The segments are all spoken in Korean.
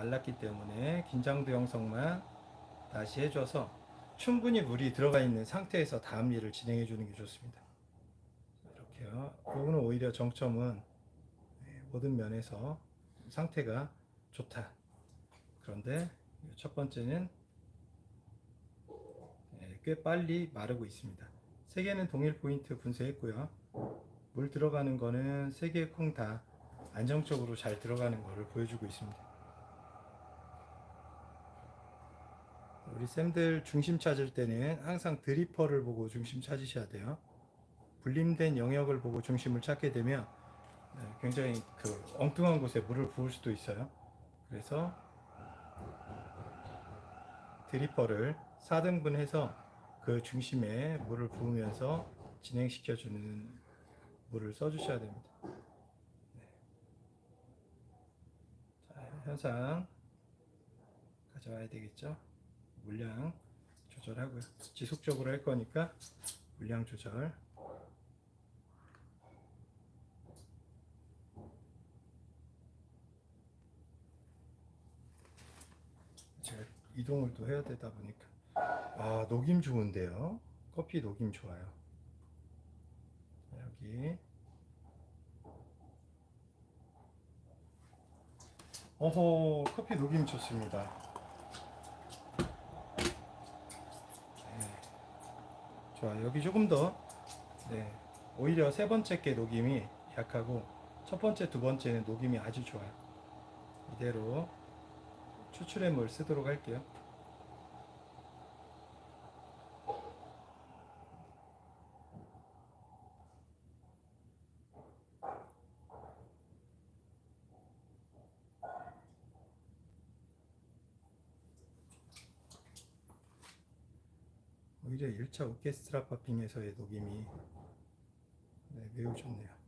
말랐기 때문에 긴장도 형성만 다시 해줘서 충분히 물이 들어가 있는 상태에서 다음 일을 진행해 주는 게 좋습니다. 이렇게요. 이거는 오히려 정점은 네, 모든 면에서 상태가 좋다. 그런데 첫 번째는 네, 꽤 빨리 마르고 있습니다. 세 개는 동일 포인트 분쇄했고요. 물 들어가는 거는 세 개의 콩다 안정적으로 잘 들어가는 거를 보여주고 있습니다. 우리 쌤들 중심 찾을 때는 항상 드리퍼를 보고 중심 찾으셔야 돼요. 분림된 영역을 보고 중심을 찾게 되면 네, 굉장히 그 엉뚱한 곳에 물을 부을 수도 있어요. 그래서 드리퍼를 4등분해서 그 중심에 물을 부으면서 진행시켜주는 물을 써주셔야 됩니다. 네. 자, 현상 가져와야 되겠죠? 물량 조절하고요. 지속적으로 할 거니까 물량 조절. 제가 이동을 또 해야 되다 보니까 아 녹임 좋은데요. 커피 녹임 좋아요. 자, 여기 어허 커피 녹임 좋습니다. 좋아 여기 조금 더 네. 오히려 세 번째 게 녹임이 약하고 첫 번째 두 번째는 녹임이 아주 좋아요. 이대로 추출의 물 쓰도록 할게요. 오히려 1차 오케스트라 파핑에서의 녹임이 네, 매우 좋네요.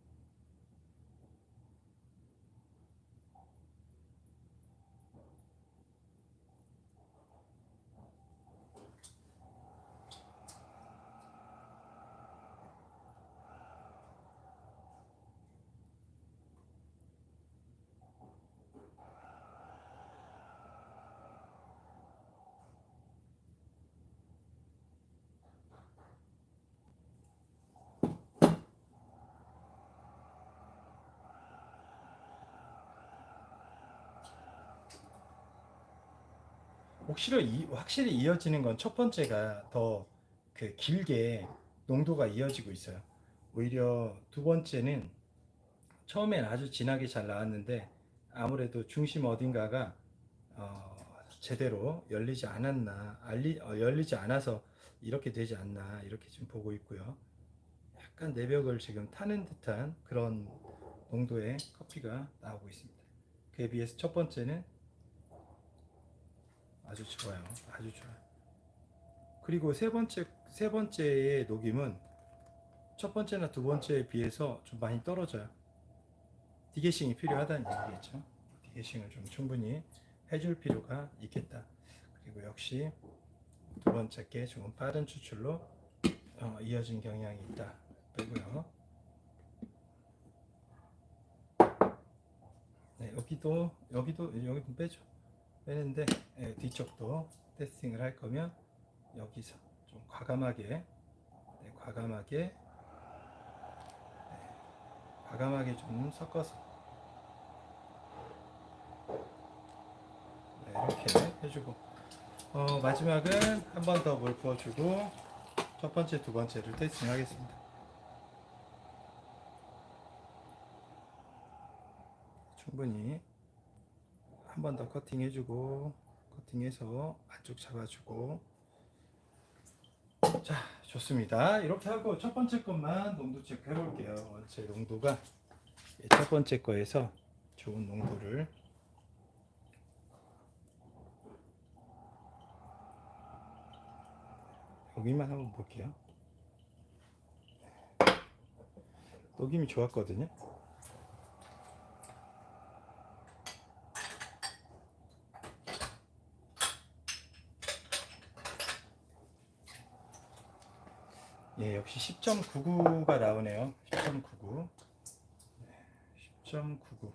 확실히, 이- 확실히 이어지는 건 첫 번째가 더 그 길게 농도가 이어지고 있어요. 오히려 두 번째는 처음엔 아주 진하게 잘 나왔는데 아무래도 중심 어딘가가 어, 제대로 열리지 않았나, 알리, 어, 열리지 않아서 이렇게 되지 않나 이렇게 지금 보고 있고요. 약간 내벽을 지금 타는 듯한 그런 농도의 커피가 나오고 있습니다. 그에 비해서 첫 번째는 아주 좋아요. 아주 좋아요. 그리고 세 번째 세 번째의 녹임은 첫 번째나 두 번째에 비해서 좀 많이 떨어져요. 디게싱이 필요하다는 얘기겠죠. 디게싱을 좀 충분히 해줄 필요가 있겠다. 그리고 역시 두 번째 게 조금 빠른 추출로 어, 이어진 경향이 있다. 빼고요. 네, 여기도 여기도 여기도 빼죠. 빼는데 예, 뒤쪽도 테스팅을 할 거면 여기서 좀 과감하게 네, 과감하게 네, 과감하게 좀 섞어서 네, 이렇게 해주고 어, 마지막은 한 번 더 물 부어주고 첫 번째 두 번째를 테스팅 하겠습니다. 충분히 한 번 더 커팅 해주고 커팅해서 안쪽 잡아주고. 자 좋습니다. 이렇게 하고 첫 번째 것만 농도 체크 해볼게요. 원체 농도가. 첫 번째 거에서 좋은 농도를. 여기만 한번 볼게요. 녹임이 좋았거든요 예, 역시 10.99가 나오네요. 10.99. 네, 10.99.